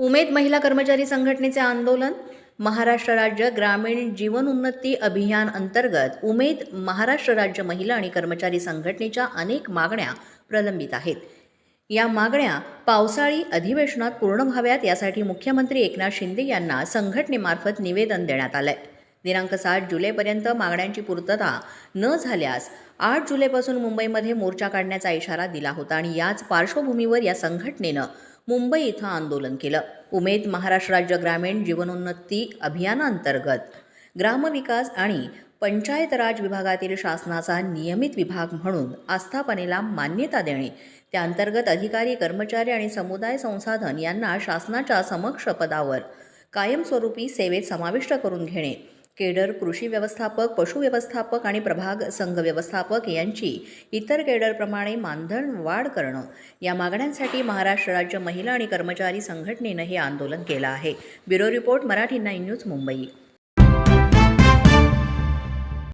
उमेद महिला कर्मचारी संघटनेचे आंदोलन महाराष्ट्र राज्य ग्रामीण जीवनोन्नती अभियान अंतर्गत उमेद महाराष्ट्र राज्य महिला आणि कर्मचारी संघटनेच्या अनेक मागण्या प्रलंबित आहेत. या मागण्या पावसाळी अधिवेशनात पूर्ण व्हाव्यात यासाठी मुख्यमंत्री एकनाथ शिंदे यांना संघटनेमार्फत निवेदन देण्यात आलंय. दिनांक सात जुलैपर्यंत मागण्यांची पूर्तता न झाल्यास आठ जुलैपासून मुंबईमध्ये मोर्चा काढण्याचा इशारा दिला होता आणि याच पार्श्वभूमीवर या संघटनेनं मुंबई इथं आंदोलन केलं. उमेद महाराष्ट्र राज्य ग्रामीण जीवनोन्नती अभियानांतर्गत. ग्रामविकास आणि पंचायत राज विभागातील शासनाचा नियमित विभाग म्हणून आस्थापनेला मान्यता देणे. त्या अंतर्गत अधिकारी कर्मचारी आणि समुदाय संसाधन यांना शासनाच्या समक्ष पदावर कायमस्वरूपी सेवेत समाविष्ट करून घेणे. केडर कृषी व्यवस्थापक पशु व्यवस्थापक आणि प्रभाग संघ व्यवस्थापक यांची इतर केडरप्रमाणे मानधन वाढ करणं. या मागण्यांसाठी महाराष्ट्र राज्य महिला आणि कर्मचारी संघटनेनं हे आंदोलन केलं आहे. Bureau report Marathi nine news Mumbai.